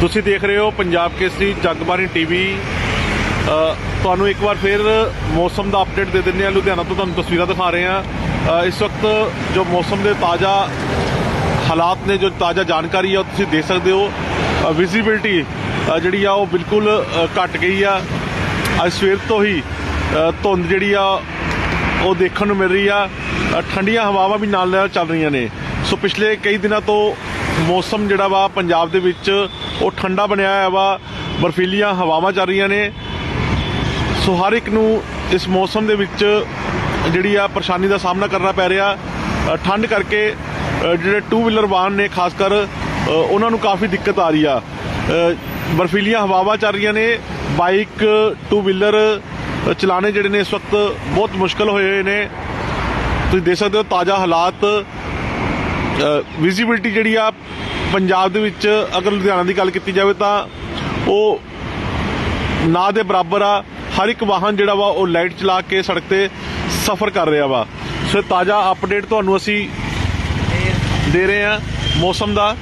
ਤੁਸੀਂ ਦੇਖ ਰਹੇ ਹੋ ਪੰਜਾਬ ਕੇਸਰੀ ਜਗਬਾਣੀ ਟੀਵੀ। ਅ, ਤੁਹਾਨੂੰ ਇੱਕ ਵਾਰ ਫਿਰ ਮੌਸਮ ਦਾ ਅਪਡੇਟ ਦੇ ਦਿੰਦੇ ਆ ਲੁਧਿਆਣਾ ਤੋਂ ਤੁਹਾਨੂੰ ਤਸਵੀਰਾਂ ਦਿਖਾ ਰਹੇ ਆ ਇਸ ਵਕਤ ਜੋ ਮੌਸਮ ਦੇ ਤਾਜ਼ਾ ਹਾਲਾਤ ਨੇ ਜੋ ਤਾਜ਼ਾ ਜਾਣਕਾਰੀ ਆ ਉਹ ਤੁਸੀਂ ਦੇਖ ਸਕਦੇ ਹੋ। ਵਿਜ਼ਿਬਿਲਟੀ ਜਿਹੜੀ ਆ ਉਹ ਬਿਲਕੁਲ ਅ, ਘਟ ਗਈ ਆ। ਅੱਜ ਸਵੇਰ ਤੋਂ ਹੀ ਧੁੰਦ ਜਿਹੜੀ ਆ ਉਹ ਦੇਖਣ ਨੂੰ ਮਿਲ ਰਹੀ ਆ। ਠੰਡੀਆਂ ਹਵਾਵਾਂ ਵੀ ਨਾਲ ਨਾਲ ਚੱਲ ਰਹੀਆਂ ਨੇ। ਸੋ ਪਿਛਲੇ ਕਈ ਦਿਨਾਂ ਤੋਂ ਮੌਸਮ ਜਿਹੜਾ ਵਾ ਪੰਜਾਬ ਦੇ ਵਿੱਚ ਉਹ ਠੰਡਾ ਬਣਿਆ ਹੋਇਆ ਵਾ ਬਰਫੀਲੀਆਂ ਹਵਾਵਾਂ ਚੱਲ ਰਹੀਆਂ ਨੇ। ਸੋ ਹਰ ਇੱਕ ਨੂੰ ਇਸ ਮੌਸਮ ਦੇ ਵਿੱਚ ਜਿਹੜੀ ਆ ਪਰੇਸ਼ਾਨੀ ਦਾ ਸਾਹਮਣਾ ਕਰਨਾ ਪੈ ਰਿਹਾ। ਠੰਡ ਕਰਕੇ ਜਿਹੜੇ ਟੂ ਵੀਲਰ ਵਾਹਨ ਨੇ ਖਾਸ ਕਰ ਉਹਨਾਂ ਨੂੰ ਕਾਫੀ ਦਿੱਕਤ ਆ ਰਹੀ ਆ। ਬਰਫੀਲੀਆਂ ਹਵਾਵਾਂ ਚੱਲ ਰਹੀਆਂ ਨੇ ਬਾਈਕ ਟੂ ਵੀਲਰ ਅ, ਚਲਾਣੇ ਜਿਹੜੇ ਨੇ ਇਸ ਵਕਤ ਬਹੁਤ ਮੁਸ਼ਕਲ ਹੋਏ ਹੋਏ ਨੇ। ਤੁਸੀਂ ਦੇਖ ਸਕਦੇ ਹੋ ਤਾਜ਼ਾ ਹਾਲਾਤ। ਵਿਜ਼ਿਬਿਲਟੀ ਜਿਹੜੀ ਆ ਪੰਜਾਬ ਦੇ ਵਿੱਚ ਅਗਰ ਲੁਧਿਆਣਾ ਦੀ ਗੱਲ ਕੀਤੀ ਜਾਵੇ ਤਾਂ ਉਹ ਨਾ ਦੇ ਬਰਾਬਰ ਆ, ਹਰ ਇੱਕ ਵਾਹਨ ਜਿਹੜਾ ਵਾ ਉਹ ਲਾਈਟ ਚਲਾ ਕੇ ਸੜਕ ਤੇ ਸਫ਼ਰ ਕਰ ਰਿਹਾ ਵਾ। ਸੋ ਇਹ ਤਾਜ਼ਾ ਅਪਡੇਟ ਤੁਹਾਨੂੰ ਅਸੀਂ ਦੇ ਰਹੇ ਹਾਂ ਮੌਸਮ ਦਾ।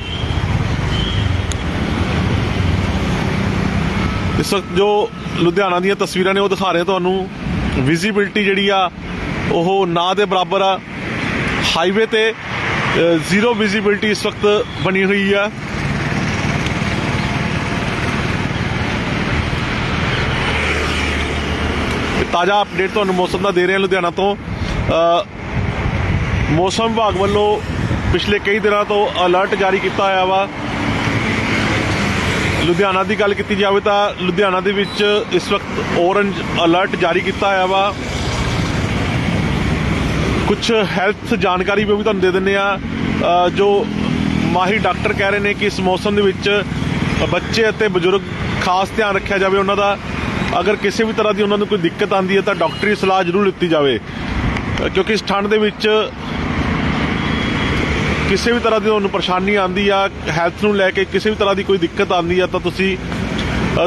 ਇਸ ਵਕਤ ਜੋ ਲੁਧਿਆਣਾ ਦੀਆਂ ਤਸਵੀਰਾਂ ਨੇ ਉਹ ਦਿਖਾ ਰਹੇ ਤੁਹਾਨੂੰ। ਵਿਜ਼ਿਬਿਲਟੀ ਜਿਹੜੀ ਆ, ਉਹ ਨਾ ਦੇ ਬਰਾਬਰ ਆ। ਹਾਈਵੇ ਤੇ ਜ਼ੀਰੋ ਵਿਜ਼ਿਬਿਲਟੀ ਇਸ ਵਕਤ ਬਣੀ ਹੋਈ ਆ। ਤਾਜ਼ਾ ਅਪਡੇਟ ਤੁਹਾਨੂੰ ਮੌਸਮ ਦਾ ਦੇ ਰਹੇ ਹਾਂ ਲੁਧਿਆਣਾ ਤੋਂ। ਮੌਸਮ ਵਿਭਾਗ ਵੱਲੋਂ ਪਿਛਲੇ ਕਈ ਦਿਨਾਂ ਤੋਂ ਅਲਰਟ ਜਾਰੀ ਕੀਤਾ ਹੋਇਆ ਵਾ। ਲੁਧਿਆਣਾ ਦੀ ਗੱਲ ਕੀਤੀ ਜਾਵੇ ਤਾਂ ਲੁਧਿਆਣਾ ਦੇ ਵਿੱਚ ਇਸ ਵਕਤ ਔਰੰਜ ਅਲਰਟ ਜਾਰੀ ਕੀਤਾ ਹੋਇਆ ਵਾ। ਕੁਝ ਹੈਲਥ ਜਾਣਕਾਰੀ ਵੀ ਤੁਹਾਨੂੰ ਦੇ ਦਿੰਨੇ ਆ ਜੋ ਮਾਹਿਰ ਡਾਕਟਰ ਕਹਿ ਰਹੇ ਨੇ ਕਿ ਇਸ ਮੌਸਮ ਦੇ ਵਿੱਚ ਬੱਚੇ ਅਤੇ ਬਜ਼ੁਰਗ ਖਾਸ ਧਿਆਨ ਰੱਖਿਆ ਜਾਵੇ ਉਹਨਾਂ ਦਾ। ਅਗਰ ਕਿਸੇ ਵੀ ਤਰ੍ਹਾਂ ਦੀ ਉਹਨਾਂ ਨੂੰ ਕੋਈ ਦਿੱਕਤ ਆਂਦੀ ਹੈ ਤਾਂ ਡਾਕਟਰੀ ਸਲਾਹ ਜ਼ਰੂਰ ਲਿੱਤੀ ਜਾਵੇ। ਕਿਉਂਕਿ ਇਸ ਠੰਡ ਦੇ ਵਿੱਚ ਕਿਸੇ ਵੀ ਤਰ੍ਹਾਂ ਦੀ ਤੁਹਾਨੂੰ ਪਰੇਸ਼ਾਨੀ ਆਂਦੀ ਆ ਹੈਲਥ ਨੂੰ ਲੈ ਕੇ ਕਿਸੇ ਵੀ ਤਰ੍ਹਾਂ ਦੀ ਕੋਈ ਦਿੱਕਤ ਆਂਦੀ ਆ ਤਾਂ ਤੁਸੀਂ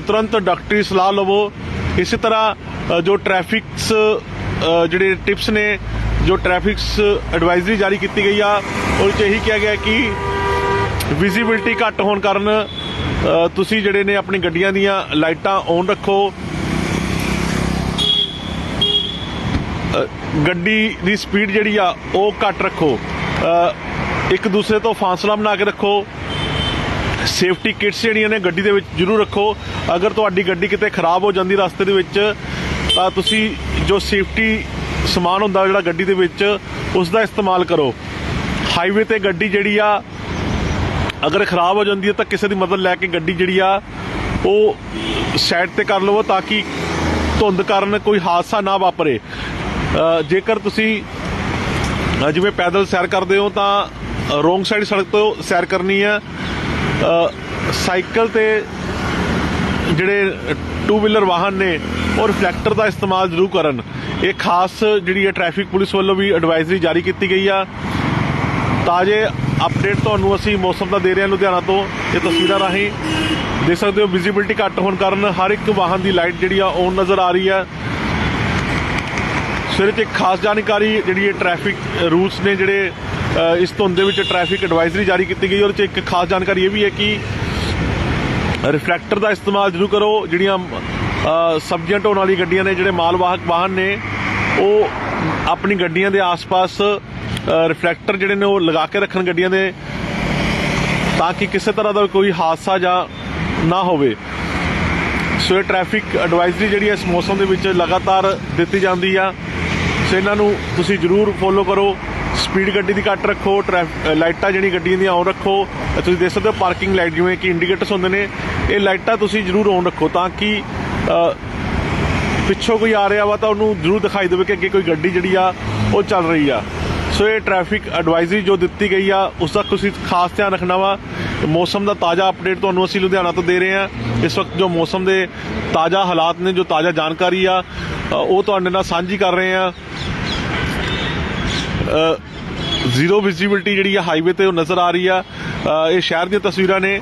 ਤੁਰੰਤ ਡਾਕਟਰੀ ਸਲਾਹ ਲਵੋ। ਇਸੇ ਤਰ੍ਹਾਂ ਜੋ ਟ੍ਰੈਫਿਕਸ ਜਿਹੜੇ ਟਿਪਸ ਨੇ ਜੋ ਟ੍ਰੈਫਿਕਸ ਐਡਵਾਈਜ਼ਰੀ ਜਾਰੀ ਕੀਤੀ ਗਈ ਆ ਉਹ 'ਚ ਇਹੀ ਕਿਹਾ ਗਿਆ ਕਿ ਵਿਜ਼ਿਬਿਲਟੀ ਘੱਟ ਹੋਣ ਕਾਰਨ ਤੁਸੀਂ ਜਿਹੜੇ ਨੇ ਆਪਣੀ ਗੱਡੀਆਂ ਦੀਆਂ ਲਾਈਟਾਂ ਔਨ ਰੱਖੋ। ਗੱਡੀ ਦੀ ਸਪੀਡ ਜਿਹੜੀ ਆ, ਉਹ ਘੱਟ ਰੱਖੋ। ਇੱਕ ਦੂਸਰੇ ਤੋਂ ਫਾਸਲਾ ਬਣਾ ਕੇ ਰੱਖੋ। ਸੇਫਟੀ ਕਿਟਸ ਜਿਹੜੀਆਂ ਨੇ, ਗੱਡੀ ਦੇ ਵਿੱਚ ਜ਼ਰੂਰ ਰੱਖੋ। ਅਗਰ ਤੁਹਾਡੀ ਗੱਡੀ ਕਿਤੇ ਖਰਾਬ ਹੋ ਜਾਂਦੀ ਰਸਤੇ ਦੇ ਵਿੱਚ, ਤਾਂ ਤੁਸੀਂ ਜੋ ਸੇਫਟੀ ਸਮਾਨ ਹੁੰਦਾ ਜਿਹੜਾ ਗੱਡੀ ਦੇ ਵਿੱਚ ਉਸ ਦਾ ਇਸਤੇਮਾਲ ਕਰੋ। ਹਾਈਵੇ ਤੇ ਗੱਡੀ ਜਿਹੜੀ ਆ, ਅਗਰ ਖਰਾਬ ਹੋ ਜਾਂਦੀ ਹੈ ਤਾਂ ਕਿਸੇ ਦੀ ਮਦਦ ਲੈ ਕੇ ਗੱਡੀ ਜਿਹੜੀ ਆ, ਉਹ ਸਾਈਡ ਤੇ ਕਰ ਲਵੋ ਤਾਂ ਕਿ ਧੁੰਦ ਕਾਰਨ ਕੋਈ ਹਾਦਸਾ ਨਾ ਵਾਪਰੇ। ਜੇਕਰ ਤੁਸੀਂ ਜਿਵੇਂ ਪੈਦਲ ਸੈਰ ਕਰਦੇ ਹੋ ਤਾਂ ਰੋਂਗ ਸਾਈਡ ਸੜਕ ਤੋਂ ਸੈਰ ਕਰਨੀ ਹੈ ਸਾਈਕਲ ਤੇ ਜਿਹੜੇ ਟੂ ਵੀਲਰ ਵਾਹਨ ਨੇ ਉਹ ਰਿਫਲੈਕਟਰ ਦਾ ਇਸਤੇਮਾਲ ਜ਼ਰੂਰ ਕਰਨ। ਇਹ ਖਾਸ ਜਿਹੜੀ ਹੈ ਟ੍ਰੈਫਿਕ ਪੁਲਿਸ ਵੱਲੋਂ ਵੀ ਐਡਵਾਈਜ਼ਰੀ ਜਾਰੀ ਕੀਤੀ ਗਈ ਆ। ਤਾਜ਼ੇ ਅਪਡੇਟ ਤੁਹਾਨੂੰ ਅਸੀਂ ਮੌਸਮ ਦਾ ਦੇ ਰਹੇ ਹਾਂ ਲੁਧਿਆਣਾ ਤੋਂ। ਇਹ ਤਸਵੀਰਾਂ ਰਾਹੀਂ ਦੇਖ ਸਕਦੇ ਹੋ ਵਿਜ਼ਿਬਿਲਟੀ ਘੱਟ ਹੋਣ ਕਾਰਨ ਹਰ ਇੱਕ ਵਾਹਨ ਦੀ ਲਾਈਟ ਜਿਹੜੀ ਆ ਔਨ ਨਜ਼ਰ ਆ ਰਹੀ ਹੈ ਸਵੇਰੇ 'ਚ ਇੱਕ ਖਾਸ ਜਾਣਕਾਰੀ ਜਿਹੜੀ ਇਹ ਟ੍ਰੈਫਿਕ ਰੂਲਸ ਨੇ ਜਿਹੜੇ ਇਸ ਧੁੰਦ ਦੇ ਵਿੱਚ ਟ੍ਰੈਫਿਕ ਐਡਵਾਈਜ਼ਰੀ ਜਾਰੀ ਕੀਤੀ ਗਈ ਉਹਦੇ 'ਚ ਇੱਕ ਖਾਸ ਜਾਣਕਾਰੀ ਇਹ ਵੀ ਹੈ ਕਿ ਰਿਫਲੈਕਟਰ ਦਾ ਇਸਤੇਮਾਲ ਜ਼ਰੂਰ ਕਰੋ, ਜਿਹੜੀਆਂ ਸਬਜ਼ੀਆਂ ਢੋਣ ਵਾਲੀ ਗੱਡੀਆਂ ਨੇ, ਜਿਹੜੇ ਮਾਲ ਵਾਹਕ ਵਾਹਨ ਨੇ, ਉਹ ਆਪਣੀ ਗੱਡੀਆਂ ਦੇ ਆਸ-ਪਾਸ ਰਿਫਲੈਕਟਰ ਜਿਹੜੇ ਨੇ ਉਹ ਲਗਾ ਕੇ ਰੱਖਣ ਗੱਡੀਆਂ ਦੇ, ਤਾਂ ਕਿ ਕਿਸੇ ਤਰ੍ਹਾਂ ਦਾ ਕੋਈ ਹਾਦਸਾ ਜਾਂ ਨਾ ਹੋਵੇ। ਸੋ ਇਹ ਟ੍ਰੈਫਿਕ ਐਡਵਾਈਜ਼ਰੀ ਜਿਹੜੀ ਇਸ ਮੌਸਮ ਦੇ ਵਿੱਚ ਲਗਾਤਾਰ ਦਿੱਤੀ ਜਾਂਦੀ ਆ। ਸੋ ਇਹਨਾਂ ਨੂੰ ਤੁਸੀਂ ਜਰੂਰ ਫੋਲੋ ਕਰੋ। ਸਪੀਡ ਗੱਡੀ ਦੀ ਘੱਟ ਰੱਖੋ, ਟ੍ਰੈਫ- ਲਾਈਟਾਂ ਜਿਹੜੀ ਗੱਡੀਆਂ ਦੀਆਂ ਔਨ ਰੱਖੋ। ਤੁਸੀਂ ਦੇਖ ਸਕਦੇ ਹੋ ਪਾਰਕਿੰਗ ਲਾਈਟ ਜਿਵੇਂ ਕਿ ਇੰਡੀਕੇਟਰਸ ਹੁੰਦੇ ਨੇ। ਇਹ ਲਾਈਟਾਂ ਤੁਸੀਂ ਜਰੂਰ ਔਨ ਰੱਖੋ ਤਾਂ ਕਿ ਪਿੱਛੋਂ ਕੋਈ ਆ ਰਿਹਾ ਵਾ ਤਾਂ ਉਹਨੂੰ ਜਰੂਰ ਦਿਖਾਈ ਦੇਵੇ ਕਿ ਅੱਗੇ ਕੋਈ ਗੱਡੀ ਜਿਹੜੀ ਆ, ਉਹ ਚੱਲ ਰਹੀ ਆ। ਸੋ ਇਹ ਟ੍ਰੈਫਿਕ ਐਡਵਾਈਜ਼ਰੀ ਜੋ ਦਿੱਤੀ ਗਈ ਆ, ਉਸ ਦਾ ਤੁਸੀਂ ਖਾਸ ਧਿਆਨ ਰੱਖਣਾ ਵਾ। ਮੌਸਮ ਦਾ ਤਾਜ਼ਾ ਅਪਡੇਟ ਤੁਹਾਨੂੰ ਅਸੀਂ ਲੁਧਿਆਣਾ ਤੋਂ ਦੇ ਰਹੇ ਹਾਂ। ਇਸ ਵਕਤ ਜੋ ਮੌਸਮ ਦੇ ਤਾਜ਼ਾ ਹਾਲਾਤ ਨੇ, ਜੋ ਤਾਜ਼ਾ ਜਾਣਕਾਰੀ ਆ ਉਹ ਤੁਹਾਡੇ ਨਾਲ ਸਾਂਝੀ ਕਰ ਰਹੇ ਹਾਂ। ਜ਼ੀਰੋ ਵਿਜ਼ਿਬਿਲਟੀ ਜਿਹੜੀ ਆ, ਹਾਈਵੇ ਤੇ ਉਹ ਨਜ਼ਰ ਆ ਰਹੀ ਆ। ਇਹ ਸ਼ਹਿਰ ਦੀਆਂ ਤਸਵੀਰਾਂ ਨੇ।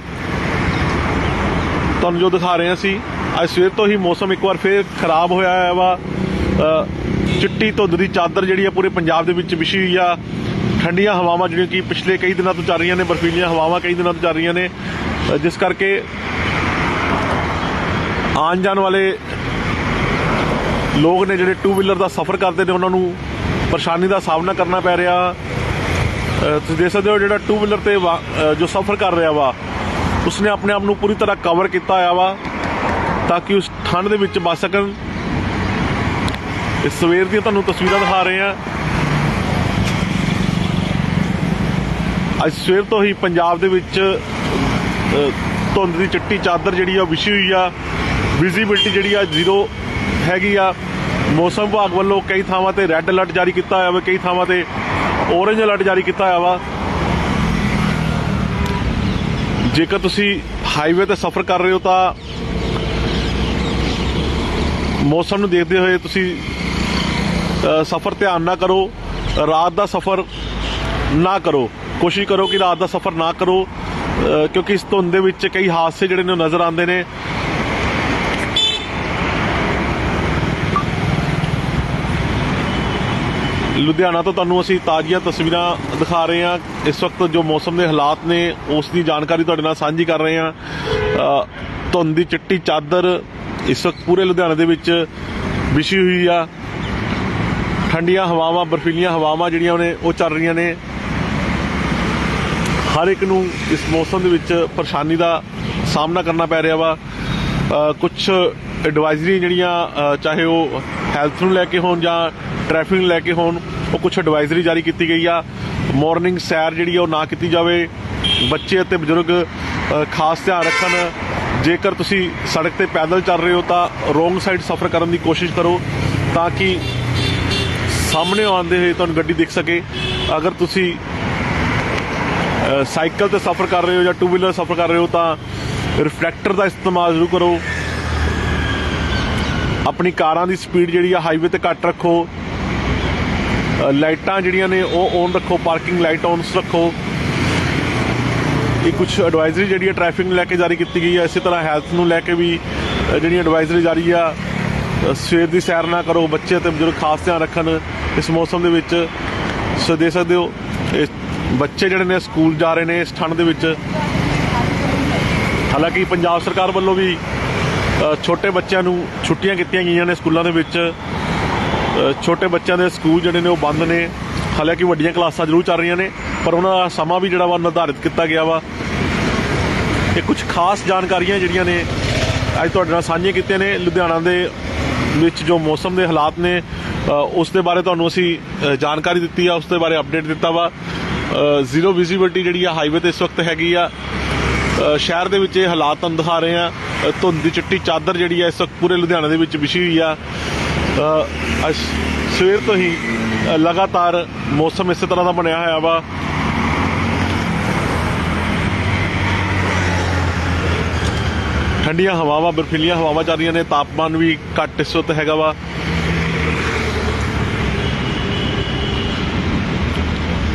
ਤੁਹਾਨੂੰ ਜੋ ਦਿਖਾ ਰਹੇ ਸੀ ਅੱਜ ਸਵੇਰ ਤੋਂ ਹੀ ਮੌਸਮ ਇੱਕ ਵਾਰ ਫੇਰ ਖਰਾਬ ਹੋਇਆ ਹੋਇਆ ਵਾ। ਚਿੱਟੀ ਧੁੰਦ ਦੀ ਚਾਦਰ ਜਿਹੜੀ ਆ ਪੂਰੇ ਪੰਜਾਬ ਦੇ ਵਿੱਚ ਵਿਛੀ ਹੋਈ ਆ। ਠੰਡੀਆਂ ਹਵਾਵਾਂ ਜਿਹੜੀਆਂ ਕਿ ਪਿਛਲੇ ਕਈ ਦਿਨਾਂ ਤੋਂ ਚੱਲ ਰਹੀਆਂ ਨੇ, ਬਰਫੀਲੀਆਂ ਹਵਾਵਾਂ ਕਈ ਦਿਨਾਂ ਤੋਂ ਚੱਲ ਰਹੀਆਂ ਨੇ। ਜਿਸ ਕਰਕੇ ਆਉਣ ਜਾਣ ਵਾਲੇ ਲੋਕ ਨੇ ਜਿਹੜੇ ਟੂ ਵੀਲਰ ਦਾ ਸਫ਼ਰ ਕਰਦੇ ਨੇ, ਉਹਨਾਂ ਨੂੰ ਪਰੇਸ਼ਾਨੀ ਦਾ ਸਾਹਮਣਾ ਕਰਨਾ ਪੈ ਰਿਹਾ। ਤੁਸੀਂ ਦੇਖ ਸਕਦੇ ਹੋ ਜਿਹੜਾ ਟੂ ਵੀਲਰ ਤੇ ਵਾ- ਜੋ ਸਫ਼ਰ ਕਰ ਰਿਹਾ ਵਾ ਉਸਨੇ ਆਪਣੇ ਆਪ ਨੂੰ ਪੂਰੀ ਤਰ੍ਹਾਂ ਕਵਰ ਕੀਤਾ ਹੋਇਆ ਵਾ ਤਾਂ ਕਿ ਉਸ ਠੰਡ ਦੇ ਵਿੱਚ ਬਚ ਸਕਣ। ਇਸ ਸਵੇਰ ਦੀਆਂ ਤੁਹਾਨੂੰ ਤਸਵੀਰਾਂ ਦਿਖਾ ਰਹੇ ਹਾਂ। ਅੱਜ ਸਵੇਰ ਤੋਂ ਹੀ ਪੰਜਾਬ ਦੇ ਵਿੱਚ ਧੁੰਦ ਦੀ ਚਿੱਟੀ ਚਾਦਰ ਜਿਹੜੀ ਆ ਉਹ ਵਿਛੀ ਹੋਈ ਆ। ਵਿਜ਼ਿਬਿਲਟੀ ਜਿਹੜੀ ਆ ਜ਼ੀਰੋ ਹੈਗੀ ਆ। ਮੌਸਮ ਵਿਭਾਗ ਵੱਲੋਂ ਕਈ ਥਾਵਾਂ ਤੇ ਰੈੱਡ ਅਲਰਟ ਜਾਰੀ ਕੀਤਾ ਹੋਇਆ ਵਾ, ਕਈ ਥਾਵਾਂ ਤੇ ਔਰੇਂਜ ਅਲਰਟ ਜਾਰੀ ਕੀਤਾ ਹੋਇਆ ਵਾ। ਜੇਕਰ ਤੁਸੀਂ ਹਾਈਵੇ ਤੇ ਸਫ਼ਰ ਕਰ ਰਹੇ ਹੋ ਤਾਂ ਮੌਸਮ ਨੂੰ ਦੇਖਦੇ ਹੋਏ ਤੁਸੀਂ ਸਫ਼ਰ ਧਿਆਨ ਨਾ ਕਰੋ, ਰਾਤ ਦਾ ਸਫ਼ਰ ਨਾ ਕਰੋ। ਕੋਸ਼ਿਸ਼ ਕਰੋ ਕਿ ਰਾਤ ਦਾ ਸਫ਼ਰ ਨਾ ਕਰੋ ਕਿਉਂਕਿ ਇਸ ਧੁੰਦ ਦੇ ਵਿੱਚ ਕਈ ਹਾਦਸੇ ਜਿਹੜੇ ਨੇ ਉਹ ਨਜ਼ਰ ਆਉਂਦੇ ਨੇ। ਲੁਧਿਆਣਾ ਤੋਂ ਤੁਹਾਨੂੰ ਅਸੀਂ ਤਾਜ਼ੀਆਂ ਤਸਵੀਰਾਂ ਦਿਖਾ ਰਹੇ ਹਾਂ। ਇਸ ਵਕਤ ਜੋ ਮੌਸਮ ਦੇ ਹਾਲਾਤ ਨੇ, ਉਸ ਦੀ ਜਾਣਕਾਰੀ ਤੁਹਾਡੇ ਨਾਲ ਸਾਂਝੀ ਕਰ ਰਹੇ ਹਾਂ। ਧੁੰਦ ਦੀ ਚਿੱਟੀ ਚਾਦਰ ਇਸ ਵਕਤ ਪੂਰੇ ਲੁਧਿਆਣੇ ਦੇ ਵਿੱਚ ਵਿਛੀ ਹੋਈ ਆ। ਠੰਡੀਆਂ ਹਵਾਵਾਂ, ਬਰਫੀਲੀਆਂ ਹਵਾਵਾਂ ਜਿਹੜੀਆਂ ਨੇ ਉਹ ਚੱਲ ਰਹੀਆਂ ਨੇ। ਹਰ ਇੱਕ ਨੂੰ ਇਸ ਮੌਸਮ ਦੇ ਵਿੱਚ ਪਰੇਸ਼ਾਨੀ ਦਾ ਸਾਹਮਣਾ ਕਰਨਾ ਪੈ ਰਿਹਾ ਵਾ। ਕੁਝ ਐਡਵਾਈਜ਼ਰੀ ਜਿਹੜੀਆਂ ਚਾਹੇ ਉਹ ਹੈਲਥ ਨੂੰ ਲੈ ਕੇ ਹੋਣ ਜਾਂ ਟ੍ਰੈਫਿਕ ਨੂੰ ਲੈ ਕੇ ਹੋਣ, ਉਹ ਕੁਝ ਐਡਵਾਈਜ਼ਰੀ ਜਾਰੀ ਕੀਤੀ ਗਈ ਆ। ਮਾਰਨਿੰਗ ਸੈਰ ਜਿਹੜੀ ਆ, ਉਹ ਨਾ ਕੀਤੀ ਜਾਵੇ। ਬੱਚੇ ਅਤੇ ਬਜ਼ੁਰਗ ਖਾਸ ਧਿਆਨ ਰੱਖਣ। ਜੇਕਰ ਤੁਸੀਂ ਸੜਕ ਤੇ ਪੈਦਲ ਚੱਲ ਰਹੇ ਹੋ, ਤਾਂ ਰੋਂਗ ਸਾਈਡ ਸਫ਼ਰ ਕਰਨ ਦੀ ਕੋਸ਼ਿਸ਼ ਕਰੋ, ਤਾਂ ਕਿ ਸਾਹਮਣੇ ਆਉਂਦੇ ਹੋਏ ਤੁਹਾਨੂੰ ਗੱਡੀ ਦਿਖ ਸਕੇ। ਅਗਰ ਤੁਸੀਂ ਸਾਈਕਲ ਤੇ ਸਫ਼ਰ ਕਰ ਰਹੇ ਹੋ ਜਾਂ ਟੂ ਵੀਲਰ ਸਫ਼ਰ ਕਰ ਰਹੇ ਹੋ, ਤਾਂ ਰਿਫਲੈਕਟਰ ਦਾ ਇਸਤੇਮਾਲ ਜ਼ਰੂਰ ਕਰੋ। ਆਪਣੀ ਕਾਰਾਂ ਦੀ ਸਪੀਡ ਜਿਹੜੀ ਆ ਹਾਈਵੇ ਤੇ ਘੱਟ ਰੱਖੋ। ਲਾਈਟਾਂ ਜਿਹੜੀਆਂ ਨੇ ਉਹ ਔਨ ਰੱਖੋ ਪਾਰਕਿੰਗ ਲਾਈਟ ਔਨ ਰੱਖੋ। ਇਹ ਕੁਝ ਐਡਵਾਈਜ਼ਰੀ ਜਿਹੜੀ ਹੈ ਟ੍ਰੈਫਿਕ ਨੂੰ ਲੈ ਕੇ ਜਾਰੀ ਕੀਤੀ ਗਈ ਹੈ। ਇਸੇ ਤਰ੍ਹਾਂ ਹੈਲਥ ਨੂੰ ਲੈ ਕੇ ਵੀ ਅ, ਜਿਹੜੀ ਐਡਵਾਈਜ਼ਰੀ ਜਾਰੀ ਆ ਸਵੇਰ ਦੀ ਸੈਰ ਨਾ ਕਰੋ ਬੱਚੇ ਤੇ ਬਜ਼ੁਰਗ ਖਾਸ ਧਿਆਨ ਰੱਖਣ ਇਸ ਮੌਸਮ ਦੇ ਵਿੱਚ। ਸੋ ਦੇ ਸਕਦੇ ਹੋ ਇਹ ਬੱਚੇ ਜਿਹੜੇ ਨੇ ਸਕੂਲ ਜਾ ਰਹੇ ਨੇ ਇਸ ਠੰਡ ਦੇ ਵਿੱਚ। ਹਾਲਾਂਕਿ ਪੰਜਾਬ ਸਰਕਾਰ ਵੱਲੋਂ ਵੀ ਛੋਟੇ ਬੱਚਿਆਂ ਨੂੰ ਛੁੱਟੀਆਂ ਕੀਤੀਆਂ ਗਈਆਂ ਨੇ ਸਕੂਲਾਂ ਦੇ ਵਿੱਚ। ਛੋਟੇ ਬੱਚਿਆਂ ਦੇ ਸਕੂਲ ਜਿਹੜੇ ਨੇ ਉਹ ਬੰਦ ਨੇ। ਹਾਲਾਂਕਿ ਵੱਡੀਆਂ ਕਲਾਸਾਂ ਜ਼ਰੂਰ ਚੱਲ ਰਹੀਆਂ ਨੇ, ਪਰ ਉਹਨਾਂ ਦਾ ਸਮਾਂ ਵੀ ਜਿਹੜਾ ਵਾ ਨਿਰਧਾਰਿਤ ਕੀਤਾ ਗਿਆ ਵਾ। ਇਹ ਕੁਝ ਖਾਸ ਜਾਣਕਾਰੀਆਂ ਜਿਹੜੀਆਂ ਨੇ ਅੱਜ ਤੁਹਾਡੇ ਨਾਲ ਸਾਂਝੀਆਂ ਕੀਤੀਆਂ ਨੇ। ਲੁਧਿਆਣਾ ਦੇ ਵਿੱਚ ਜੋ ਮੌਸਮ ਦੇ ਹਾਲਾਤ ਨੇ ਉਸ ਦੇ ਬਾਰੇ ਤੁਹਾਨੂੰ ਅਸੀਂ ਜਾਣਕਾਰੀ ਦਿੱਤੀ ਆ, ਉਸ ਦੇ ਬਾਰੇ ਅਪਡੇਟ ਦਿੱਤਾ ਵਾ। ਜ਼ੀਰੋ ਵਿਜ਼ਿਬਿਲਟੀ ਜਿਹੜੀ ਆ ਹਾਈਵੇ ਤੇ ਇਸ ਵਕਤ ਹੈਗੀ ਆ। ਸ਼ਹਿਰ ਦੇ ਵਿੱਚ ਇਹ ਹਾਲਾਤ ਤੁਹਾਨੂੰ ਦਿਖਾ ਰਹੇ ਆ। ਧੁੰਦ ਦੀ ਚਿੱਟੀ ਚਾਦਰ ਜਿਹੜੀ ਆ ਇਸ ਵਕਤ ਪੂਰੇ ਲੁਧਿਆਣਾ ਦੇ ਵਿੱਚ ਵਿਛੀ ਹੋਈ ਆ। ਅੱਜ ਸਵੇਰ ਤੋਂ ਹੀ ਲਗਾਤਾਰ ਮੌਸਮ ਇਸੇ ਤਰ੍ਹਾਂ ਦਾ ਬਣਿਆ ਹੋਇਆ ਵਾ। ਠੰਡੀਆਂ ਹਵਾਵਾਂ, ਬਰਫੀਲੀਆਂ ਹਵਾਵਾਂ ਚੱਲ ਰਹੀਆਂ ਨੇ, ਤਾਪਮਾਨ ਵੀ ਘੱਟ ਇਸ ਵਕਤ ਹੈਗਾ ਵਾ।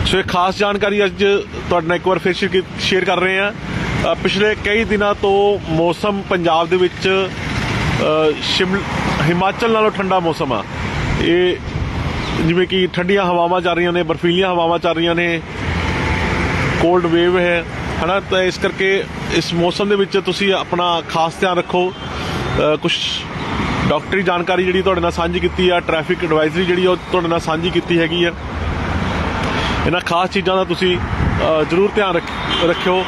ਸੋ ਇਹ ਖਾਸ ਜਾਣਕਾਰੀ ਅੱਜ ਤੁਹਾਡੇ ਨਾਲ ਇੱਕ ਵਾਰ ਫਿਰ ਸ਼ੇਅਰ ਕਰ ਰਹੇ ਹਾਂ। ਪਿਛਲੇ ਕਈ ਦਿਨਾਂ ਤੋਂ ਮੌਸਮ ਪੰਜਾਬ ਦੇ ਵਿੱਚ ਸ਼ਿਮਲ ਹਿਮਾਚਲ ਨਾਲੋਂ ਠੰਡਾ ਮੌਸਮ ਆ। ਇਹ ਜਿਵੇਂ ਕਿ ਠੰਡੀਆਂ ਹਵਾਵਾਂ ਚੱਲ ਰਹੀਆਂ ਨੇ, ਬਰਫੀਲੀਆਂ ਹਵਾਵਾਂ ਚੱਲ ਰਹੀਆਂ ਨੇ ਕੋਲਡ ਵੇਵ ਹੈ, ਹਨਾ? ਤਾਂ ਇਸ ਕਰਕੇ ਇਸ ਮੌਸਮ ਦੇ ਵਿੱਚ ਤੁਸੀਂ ਆਪਣਾ ਖਾਸ ਧਿਆਨ ਰੱਖੋ। ਕੁਝ ਡਾਕਟਰੀ ਜਾਣਕਾਰੀ ਜਿਹੜੀ ਤੁਹਾਡੇ ਨਾਲ ਸਾਂਝੀ ਕੀਤੀ ਆ ਟ੍ਰੈਫਿਕ ਐਡਵਾਈਜ਼ਰੀ ਜਿਹੜੀ ਉਹ ਤੁਹਾਡੇ ਨਾਲ ਸਾਂਝੀ ਕੀਤੀ ਹੈਗੀ ਆ। ਇਹਨਾਂ ਖਾਸ ਚੀਜ਼ਾਂ ਦਾ ਤੁਸੀਂ ਜ਼ਰੂਰ ਧਿਆਨ ਰੱਖ- ਰੱਖਿਓ।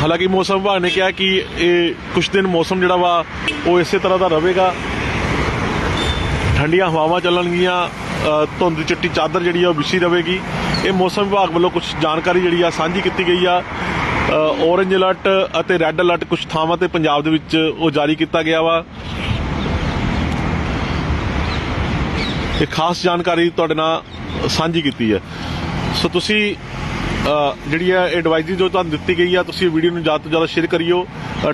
ਹਾਲਾਂਕਿ ਮੌਸਮ ਵਿਭਾਗ ਨੇ ਕਿਹਾ ਕਿ ਇਹ ਕੁਝ ਦਿਨ ਮੌਸਮ ਜਿਹੜਾ ਵਾ, ਉਹ ਇਸੇ ਤਰ੍ਹਾਂ ਦਾ ਰਹੇਗਾ। ਠੰਡੀਆਂ ਹਵਾਵਾਂ ਚੱਲਣਗੀਆਂ ਧੁੰਦ ਦੀ ਚਿੱਟੀ ਚਾਦਰ ਜਿਹੜੀ ਆ, ਉਹ ਵਿਛੀ ਰਹੇਗੀ। ਇਹ ਮੌਸਮ ਵਿਭਾਗ ਵੱਲੋਂ ਕੁਝ ਜਾਣਕਾਰੀ ਜਿਹੜੀ ਆ, ਸਾਂਝੀ ਕੀਤੀ ਗਈ ਆ। ਔਰੇਂਜ ਅਲਰਟ ਅਤੇ ਰੈੱਡ ਅਲਰਟ ਕੁਝ ਥਾਵਾਂ ਤੇ ਪੰਜਾਬ ਦੇ ਵਿੱਚ ਉਹ ਜਾਰੀ ਕੀਤਾ ਗਿਆ ਵਾ। ਇਹ ਖਾਸ ਜਾਣਕਾਰੀ ਤੁਹਾਡੇ ਨਾਲ ਸਾਂਝੀ ਕੀਤੀ ਹੈ। ਸੋ ਤੁਸੀਂ ਜਿਹੜੀ ਹੈ ਐਡਵਾਈਜ਼ਰੀ ਜੋ ਤੁਹਾਨੂੰ ਦਿੱਤੀ ਗਈ ਆ, ਤੁਸੀਂ ਵੀਡੀਓ ਨੂੰ ਜ਼ਿਆਦਾ ਤੋਂ ਜ਼ਿਆਦਾ ਸ਼ੇਅਰ ਕਰਿਓ।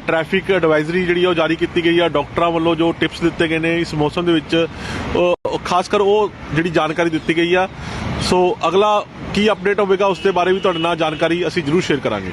ਟ੍ਰੈਫਿਕ ਐਡਵਾਈਜ਼ਰੀ ਜਿਹੜੀ ਆ, ਉਹ ਜਾਰੀ ਕੀਤੀ ਗਈ ਆ। ਡਾਕਟਰਾਂ ਵੱਲੋਂ ਜੋ ਟਿਪਸ ਦਿੱਤੇ ਗਏ ਨੇ ਇਸ ਮੌਸਮ ਦੇ ਵਿੱਚ ਉਹ ਖਾਸ ਕਰ ਉਹ ਜਿਹੜੀ ਜਾਣਕਾਰੀ ਦਿੱਤੀ ਗਈ ਆ। ਸੋ ਅਗਲਾ ਕੀ ਅਪਡੇਟ ਹੋਵੇਗਾ, ਉਸ ਦੇ ਬਾਰੇ ਵੀ ਤੁਹਾਡੇ ਨਾਲ ਜਾਣਕਾਰੀ ਅਸੀਂ ਜ਼ਰੂਰ ਸ਼ੇਅਰ ਕਰਾਂਗੇ।